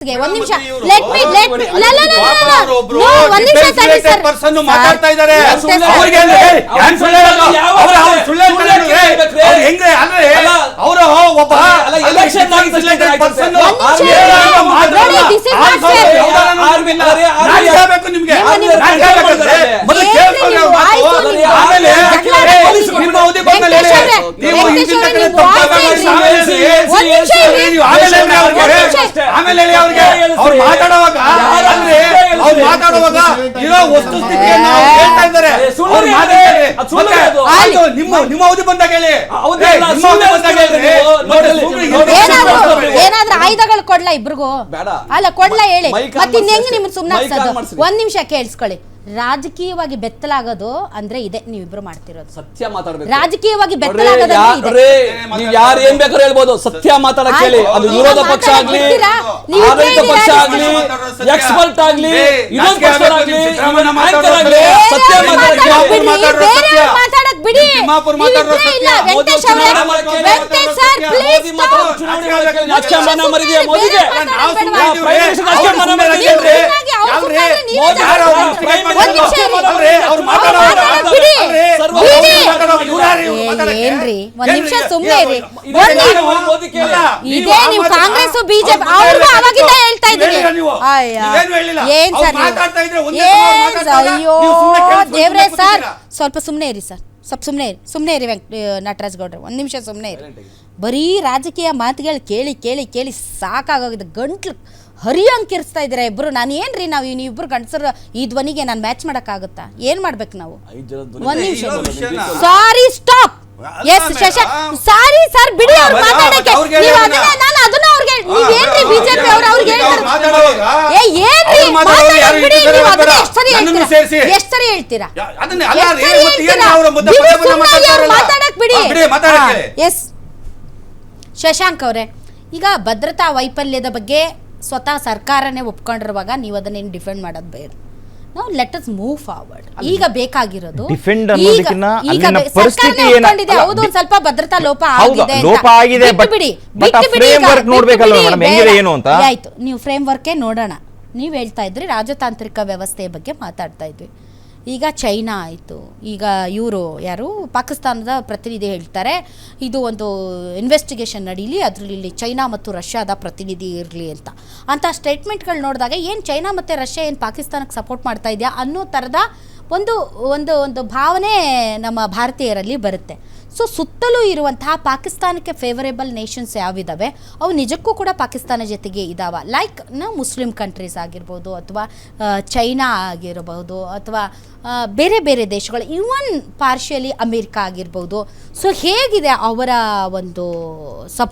ಒಂದ್ ನಿಮಿಷ let me let me ಪಾಪ ಲ ಲ ಲ ಲ ಲ ಅವ್ರು ಒಬ್ರು ಒಂದ್ ನಿಮಿಷ ತಡಿ ಸರ್ person ಮಾತಾಡ್ತಾ ಇದ್ದಾರೆ. ಅವ್ರಿಗೆ. ಅಂದ್ರೆ, ಯಾನ್ ಸುಳ್ಳು ಅವ್ರು- ಅವ್ರು ಸುಳ್ಳು? ಅವ್ರು ಅಂದ್ರೆ ಅವರು ಒಬ್ಬ. ಮಾತಾಡಲ್ಲ. Army army. ಹೇಳ್ಬೇಕು ನಿಮ್ಗೆ ನಾನ್ ಹೇಳ್ಬೇಕಂದ್ರೆ ಮೊದಲು. ಆಮೇಲೆ ನಿಮ್ಮ ಅವಧಿ ಬಂದ್ಮೇಲೆ ನೀವು ಹಿಂದಿನ ಕಡೆ ತಪ್ಪಾಗಿ ಆಮೇಲೆ. ನೀವು ಆಮೇಲೆ ಹೇಳಿ. ಆಮೇಲೆ ಹೇಳಿ ಅವ್ರಿಗೆ. ಅವ್ರು ಮಾತಾಡುವಾಗ ಅಂದ್ರೆ ಅವ್ರು ಮಾತಾಡುವಾಗ ಇರೋ ವಸ್ತುಸ್ಥಿತಿಯನ್ನು ಅವ್ರು ಹೇಳ್ತಾ ಇದ್ದಾರೆ. ಅವ್ರು ಮಾತಾಡ್ತಾರೆ. ನಿಮ್ಮ ನಿಮ್ಮ ಅವಧಿ ಬಂದಾಗ ಹೇಳಿ. ನಿಮ್ಮ ಅವಧಿ ಬಂದಾಗ ಹೇಳ್ತೀರಿ ಕೊಡ್ಲಾ ಇಬ್ರಿಗೂ? ಬೇಡ. ಅಲ್ಲ ಕೊಡ್ಲಾ ಹೇಳಿ. ಮೈಕ್ ಆನ್ ಮತ್ತೆ ಮಾಡ್ಸಿ ನಿಮ್ಗೆ ಸುಮ್ನೆ ಮೈಕ್ ಆನ್ ಹಾಕ್ಸೋದು ಮಾಡ್ಸಿ. ಒಂದ್ ನಿಮಿಷ ಕೇಳಿಸ್ಕೊಳ್ಳಿ. ರಾಜಕೀಯವಾಗಿ ಬೆತ್ತಲಾಗೋದು ಅಂದ್ರೆ ಇದೆ ನೀವಿಬ್ರು ಮಾಡ್ತಿರೋದು. ಸತ್ಯ ಮಾತಾಡಬೇಕು. ರಾಜಕೀಯವಾಗಿ ಬೆತ್ತಲಾಗೋದು ಇದೆ. ನೀವ್ ಯಾರು ಏನ್ ಬೇಕಾದ್ರೂ ಹೇಳ್ಬೋದು. ಸತ್ಯ ಮಾತಾಡಕ್ ಹೇಳಿ. ಅದು ವಿರೋಧ ಪಕ್ಷ ಆಗ್ಲಿ ನೀವು ಆಡಳಿತ ಪಕ್ಷ ಆಗ್ಲಿ ಸತ್ಯ. ಎಕ್ಸ್ಪರ್ಟ್ ಆಗ್ಲಿ ಇನ್ನೊಂದು ಪಕ್ಷ ಆಗ್ಲಿ ಸಿದ್ದರಾಮಯ್ಯ ಸತ್ಯ. ಸತ್ಯ ಹೇಳಿ. ಬಿಡಿ, ಬೇರೆಯವ್ರು ಮಾತಾಡಕ್ ಬಿಡಿ. ಇಲ್ಲ. ವೆಂಕಟೇಶ್ ಅವರೇ ವೆಂಕಟೇಶ್ ಸರ್ ಪ್ಲೀಸ್ ಮರಿದೆಯಾ ಮೋದಿಗೆ. ಏನ್ರಿ? ಒಂದ್ ನಿಮಿಷ ಸುಮ್ಮನೆ ಇರಿ. ಇದು ನೀವು ಕಾಂಗ್ರೆಸ್ ಬಿಜೆಪಿ. ಅವ್ರಿಗೂ ಅವಾಗಿಂದ ಹೇಳ್ತಾ ಇದ್ರಿ ಸರ್? ಏನ್ ಸರ್? ಅಯ್ಯೋ ದೇವ್ರೆ ಸರ್ ಸ್ವಲ್ಪ ಸುಮ್ಮನೆ ಇರಿ ಸರ್? ಸ್ವಲ್ಪ ಸುಮ್ಮನೆ ಇರಿ ಸುಮ್ಮನೆ ಇರಿ ವೆಂಕ್ ನಟರಾಜ್ ಗೌಡ್ರು. ಒಂದು ನಿಮಿಷ ಸುಮ್ಮನೆ ಇರಿ. ಬರೀ ರಾಜಕೀಯ ಮಾತುಗಳು ಕೇಳಿ ಕೇಳಿ ಕೇಳಿ ಸಾಕಾಗೋಗಿದೆ. ಗಂಟ್ಲು ಹರಿಯಂಗೆ ಕಿರ್ಸ್ತಾ ಇದ್ದೀರಾ ಇಬ್ಬರು ನಾನು ಏನ್ರಿ ನಾವು ಇಬ್ಬರು ಗಂಡಸರು ಈ ಧ್ವನಿಗೆ ನಾನು ಮ್ಯಾಚ್ ಮಾಡೋಕ್ಕಾಗುತ್ತಾ? ಏನು ಮಾಡ್ಬೇಕು ನಾವು? ಒಂದು ನಿಮಿಷ. ಸಾರಿ ಸ್ಟಾಪ್ ಎಸ್ ಶಶ ಸಾರಿ ಸರ್ ಬಿಡಿ ಅವ್ರು ಮಾತಾಡಕ್ಕೆ. ನೀವು. ಅದನ್ನ ನಾನು ಅದನ್ನ ಅವ್ರಿಗೆ ನೀವೇನ್ರಿ ಬಿಜೆಪಿ ಅವ್ರು ಅವ್ರಿಗೆ ಅವ್ರು ಹೇಳ್ತಾರೆ ಮಾತಾಡುವಾಗ ಏ ಏನ್ರಿ ಅವ್ರು ಮಾತಾಡೋರು ಯಾರು ಮಾತಾಡಕ್ ಬಿಡಿ ಇಟ್ಟಿದ್ದಾರೆ ನೀವು ಅದನ್ನ ಬೇಡ. ಎಷ್ಟ್ ಸರಿ ನನ್ನನ್ನು ಹೇಳ್ತೀರಾ ಸೇರ್ಸಿ. ಎಷ್ಟ್ ಸರಿ ಹೇಳ್ತೀರಾ ಯಾ- ಅದನ್ನೇ ಅಲ್ಲ ಎಷ್ಟ್ ರೀ, ಸರಿ ಮತ್ತೆ ಹೇಳ್ತೀರಾ? ಏನು ಅವ್ರ ಮುದ್ದೆ ನೀವು ಪದೇ ಪದೇ ಸುಮ್ನಾಗಿ ಮಾತಾಡ್ತಾರಲ್ಲ. ಮಾತಾಡಕ್ ಬಿಡಿ ಹಾ, ಬಿಡಿ, ಮಾತಾಡಕ್ಕೆ. ಎಸ್ ಶಶಾಂಕ್ ಅವರೇ ಈಗ ಭದ್ರತಾ ವೈಫಲ್ಯದ ಬಗ್ಗೆ ಸ್ವತಃ ಸರ್ಕಾರನೇ ಒಪ್ಕೊಂಡಿರುವಾಗ ನೀವು ಅದನ್ನೇನು ಡಿಫೆಂಡ್ ಮಾಡೋದು ಬೇಡ ನಾವು ಲೆಟ್ ಅಸ್ ಮೂವ್ ಫಾರ್ವರ್ಡ್ ಈಗ ಬೇಕಾಗಿರೋದು Defend ಈಗ- ಅನ್ನೋದಕ್ಕಿಂತ ಈಗ ಅಲ್ಲಿನ ಬೆ- ಪರಿಸ್ಥಿತಿ ಸರ್ಕಾರನೇ ಏನ- ಒಪ್ಕೊಂಡಿದೆ, ಅಲ್ಲ, ಹೌದು ಒಂದ್ ಸ್ವಲ್ಪ ಭದ್ರತಾ ಲೋಪ ಹೌದು, ಆಗಿದೆ ಅಂತ. ಲೋಪ ಆಗಿದೆ, ಬಿಟ್ಟು but- ಬಿಡಿ, but ಬಿಟ್ಟು ಆ ಬಿಡಿ ಈಗ, framework ಬಿಟ್ಟು ನೋಡ್ಬೇಕಲ್ವ ಬಿಡಿ, ಮೇಡಮ್, ಹೆಂಗಿದೆ ಬೇಡ. ಏನು ಅಂತ? ಆಯ್ತು ನೀವು ಫ್ರೇಮ್ ವರ್ಕೇ ನೋಡೋಣ ನೀವು ಹೇಳ್ತಾ ಇದ್ರಿ ರಾಜತಾಂತ್ರಿಕ ವ್ಯವಸ್ಥೆಯ ಬಗ್ಗೆ ಮಾತಾಡ್ತಾ ಇದ್ವಿ. ಈಗ ಚೈನಾ ಆಯಿತು. ಈಗ ಇವರು ಯಾರು? ಪಾಕಿಸ್ತಾನದ ಪ್ರತಿನಿಧಿ ಹೇಳ್ತಾರೆ, ಇದು ಒಂದು ಇನ್ವೆಸ್ಟಿಗೇಷನ್ ನಡೀಲಿ ಅದರಲ್ಲಿ ಚೈನಾ ಮತ್ತು ರಷ್ಯಾದ ಪ್ರತಿನಿಧಿ ಇರಲಿ ಅಂತ. ಅಂಥ ಸ್ಟೇಟ್ಮೆಂಟ್ಗಳು ನೋಡಿದಾಗ ಏನು ಚೈನಾ ಮತ್ತು ರಷ್ಯಾ ಏನು ಪಾಕಿಸ್ತಾನಕ್ಕೆ ಸಪೋರ್ಟ್ ಮಾಡ್ತಾ ಇದೆಯಾ ಅನ್ನೋ ಥರದ ಒಂದು ಒಂದು ಒಂದು ಭಾವನೆ ನಮ್ಮ ಭಾರತೀಯರಲ್ಲಿ ಬರುತ್ತೆ. ಸೊ ಸುತ್ತಲೂ ಇರುವಂತಹ ಪಾಕಿಸ್ತಾನಕ್ಕೆ ಫೇವರೇಬಲ್ ನೇಷನ್ಸ್ ಯಾವಿದ್ದಾವೆ ಅವು ನಿಜಕ್ಕೂ ಕೂಡ ಪಾಕಿಸ್ತಾನ ಜೊತೆಗೆ ಇದ್ದಾವ ಲೈಕ್ನ ಮುಸ್ಲಿಂ ಕಂಟ್ರೀಸ್ ಆಗಿರ್ಬೋದು ಅಥವಾ ಚೈನಾ ಆಗಿರಬಹುದು ಅಥವಾ ಬೇರೆ ಬೇರೆ ದೇಶಗಳು ಇವನ್ ಪಾರ್ಶಿಯಲಿ ಅಮೇರಿಕಾ ಆಗಿರ್ಬೋದು. ಸೊ ಹೇಗಿದೆ ಅವರ ಒಂದು ಸಪ್